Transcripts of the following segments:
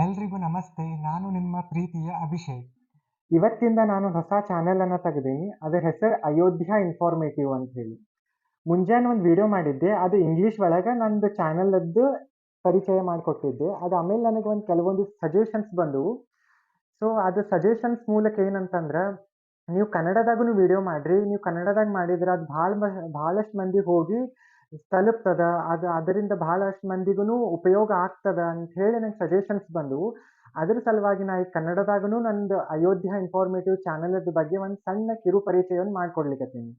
ಎಲ್ರಿಗೂ ನಮಸ್ತೆ, ನಾನು ನಿಮ್ಮ ಪ್ರೀತಿಯ ಅಭಿಷೇಕ್. ಇವತ್ತಿಂದ ನಾನು ಹೊಸ ಚಾನೆಲ್ ಅನ್ನ ತೆಗೆದೀನಿ. ಅದರ ಹೆಸರು ಅಯೋಧ್ಯ ಇನ್ಫಾರ್ಮೇಟಿವ್ ಅಂತ ಹೇಳಿ. ಮುಂಜಾನೆ ಒಂದು ವಿಡಿಯೋ ಮಾಡಿದ್ದೆ. ಅದು ಇಂಗ್ಲಿಷ್ ಒಳಗೆ ನಂದು ಚಾನಲದ್ದು ಪರಿಚಯ ಮಾಡಿಕೊಟ್ಟಿದ್ದೆ. ಅದು ಆಮೇಲೆ ನನಗೆ ಒಂದು ಕೆಲವೊಂದು ಸಜೆಷನ್ಸ್ ಬಂದವು. ಸೊ ಅದು ಸಜೆಷನ್ಸ್ ಮೂಲಕ ಏನಂತಂದ್ರೆ, ನೀವು ಕನ್ನಡದಾಗೂ ವಿಡಿಯೋ ಮಾಡ್ರಿ. ನೀವು ಕನ್ನಡದಾಗ ಮಾಡಿದ್ರೆ ಅದು ಭಾಳ ಭಾಳಷ್ಟು ಮಂದಿ ಹೋಗಿ ತಲುಪ್ತದ, ಅದು ಅದರಿಂದ ಬಹಳಷ್ಟು ಮಂದಿಗೂ ಉಪಯೋಗ ಆಗ್ತದ ಅಂತ ಹೇಳಿ ನಂಗೆ ಸಜೆಷನ್ಸ್ ಬಂದವು. ಅದ್ರ ಸಲುವಾಗಿ ನಾ ಈಗ ಕನ್ನಡದಾಗೂ ನಂದು ಅಯೋಧ್ಯ ಇನ್ಫಾರ್ಮೇಟಿವ್ ಚಾನಲದ ಬಗ್ಗೆ ಒಂದು ಸಣ್ಣ ಕಿರು ಪರಿಚಯವನ್ನು ಮಾಡ್ಕೊಡ್ಲಿಕತ್ತೀನಿ.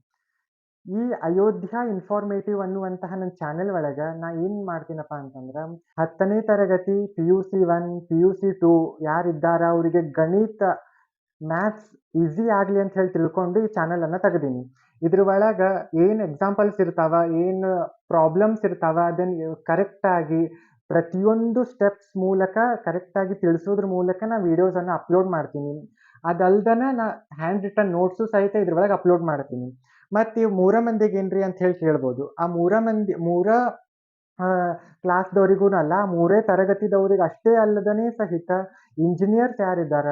ಈ ಅಯೋಧ್ಯ ಇನ್ಫಾರ್ಮೇಟಿವ್ ಅನ್ನುವಂತಹ ನನ್ನ ಚಾನೆಲ್ ಒಳಗೆ ನಾ ಏನು ಮಾಡ್ತೀನಪ್ಪ ಅಂತಂದ್ರೆ, ಹತ್ತನೇ ತರಗತಿ P U C one P U C two ಯಾರಿದ್ದಾರ ಅವರಿಗೆ ಗಣಿತ ಮ್ಯಾಥ್ಸ್ ಈಸಿ ಆಗಲಿ ಅಂತ ಹೇಳಿ ತಿಳ್ಕೊಂಡು ಈ ಚಾನಲ್ ಅನ್ನ ತೆಗೆದೀನಿ. ಇದ್ರ ಒಳಗೆ ಏನು ಎಕ್ಸಾಂಪಲ್ಸ್ ಇರ್ತಾವ, ಏನು ಪ್ರಾಬ್ಲಮ್ಸ್ ಇರ್ತಾವ ಅದನ್ನ ಕರೆಕ್ಟಾಗಿ ಪ್ರತಿಯೊಂದು ಸ್ಟೆಪ್ಸ್ ಮೂಲಕ ಕರೆಕ್ಟಾಗಿ ತಿಳಿಸೋದ್ರ ಮೂಲಕ ನಾ ವಿಡಿಯೋಸನ್ನು ಅಪ್ಲೋಡ್ ಮಾಡ್ತೀನಿ. ಅದಲ್ದನ ನಾ ಹ್ಯಾಂಡ್ ರಿಟರ್ನ್ ನೋಟ್ಸು ಸಹಿತ ಇದ್ರ ಒಳಗೆ ಅಪ್ಲೋಡ್ ಮಾಡ್ತೀನಿ. ಮತ್ತು ಇವು ಮೂರ ಮಂದಿಗೆ ಏನ್ರಿ ಅಂತ ಹೇಳಿ ಕೇಳ್ಬೋದು. ಆ ಮೂರ ಮಂದಿ, ಮೂರ ಕ್ಲಾಸ್ದವ್ರಿಗೂ ಅಲ್ಲ ಮೂರೇ ತರಗತಿದವ್ರಿಗೆ ಅಷ್ಟೇ ಅಲ್ಲದನೇ ಸಹಿತ ಇಂಜಿನಿಯರ್ಸ್ ಯಾರಿದ್ದಾರ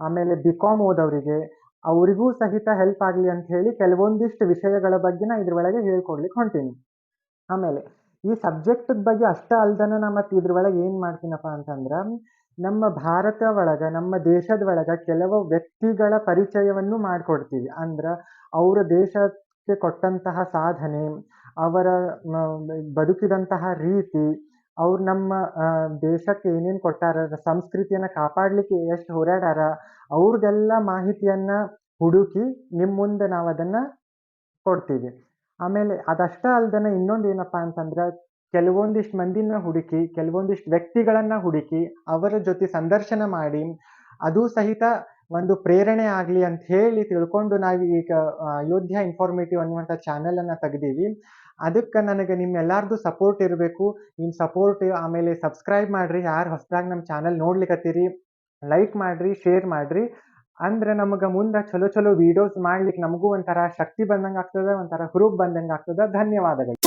ಆಮೇಲೆ ಬಿ ಕಾಮ್ ಓದೋರಿಗೆ ಅವರಿಗೂ ಸಹಿತ ಹೆಲ್ಪ್ ಆಗಲಿ ಅಂತ ಹೇಳಿ ಕೆಲವೊಂದಿಷ್ಟು ವಿಷಯಗಳ ಬಗ್ಗೆ ನಾ ಇದ್ರ ಒಳಗೆ ಹೇಳ್ಕೊಡ್ಲಿಕ್ಕೆ ಹೊಂಟೀನಿ. ಆಮೇಲೆ ಈ ಸಬ್ಜೆಕ್ಟದ ಬಗ್ಗೆ ಅಷ್ಟೇ ಅಲ್ದನ ನಾ ಮತ್ತೆ ಇದ್ರ ಒಳಗೆ ಏನು ಮಾಡ್ತೀನಪ್ಪ ಅಂತಂದ್ರೆ, ನಮ್ಮ ಭಾರತ ಒಳಗೆ, ನಮ್ಮ ದೇಶದ ಒಳಗೆ ಕೆಲವು ವ್ಯಕ್ತಿಗಳ ಪರಿಚಯವನ್ನು ಮಾಡಿಕೊಡ್ತೀವಿ. ಅಂದ್ರೆ ಅವರ ದೇಶಕ್ಕೆ ಕೊಟ್ಟಂತಹ ಸಾಧನೆ, ಅವರ ಬದುಕಿದಂತಹ ರೀತಿ ಅವ್ರು ನಮ್ಮ ದೇಶಕ್ಕೆ ಏನೇನು ಕೊಟ್ಟಾರ, ಸಂಸ್ಕೃತಿಯನ್ನು ಕಾಪಾಡಲಿಕ್ಕೆ ಎಷ್ಟು ಹೋರಾಡ್ಯಾರ ಅವ್ರದ್ದೆಲ್ಲ ಮಾಹಿತಿಯನ್ನು ಹುಡುಕಿ ನಿಮ್ಮ ಮುಂದೆ ನಾವು ಅದನ್ನು ಕೊಡ್ತೀವಿ. ಆಮೇಲೆ ಅದಷ್ಟೇ ಅಲ್ದನ ಇನ್ನೊಂದು ಏನಪ್ಪ ಅಂತಂದ್ರೆ, ಕೆಲವೊಂದಿಷ್ಟು ಮಂದಿನ ಹುಡುಕಿ, ಕೆಲವೊಂದಿಷ್ಟು ವ್ಯಕ್ತಿಗಳನ್ನು ಹುಡುಕಿ, ಅವರ ಜೊತೆ ಸಂದರ್ಶನ ಮಾಡಿ, ಅದು ಸಹಿತ ಒಂದು ಪ್ರೇರಣೆ ಆಗಲಿ ಅಂತ ಹೇಳಿ ತಿಳ್ಕೊಂಡು ನಾವು ಈಗ ಅಯೋಧ್ಯ ಇನ್ಫಾರ್ಮೇಟಿವ್ ಅನ್ನುವಂಥ ಚಾನಲನ್ನು ತೆಗ್ದೀವಿ. ಅದಕ್ಕೆ ನನಗೆ ನಿಮ್ಮೆಲ್ಲರದು ಸಪೋರ್ಟ್ ಇರಬೇಕು. ನಿಮ್ಮ ಸಪೋರ್ಟ್ ಆಮೇಲೆ ಸಬ್ಸ್ಕ್ರೈಬ್ ಮಾಡಿರಿ. ಯಾರು ಹೊಸದಾಗಿ ನಮ್ಮ ಚಾನಲ್ ನೋಡ್ಲಿಕ್ಕತ್ತೀರಿ ಲೈಕ್ ಮಾಡಿರಿ ಶೇರ್ ಮಾಡಿರಿ. ಅಂದ್ರೆ ನಮಗೆ ಮುಂದೆ ಚಲೋ ಚಲೋ ವಿಡಿಯೋಸ್ ಮಾಡ್ಲಿಕ್ಕೆ ನಮಗೂ ಒಂಥರ ಶಕ್ತಿ ಬಂದಂಗೆ ಆಗ್ತದೆ, ಒಂಥರ ಹುರುಪ್ ಬಂದಂಗೆ ಆಗ್ತದೆ. ಧನ್ಯವಾದಗಳು.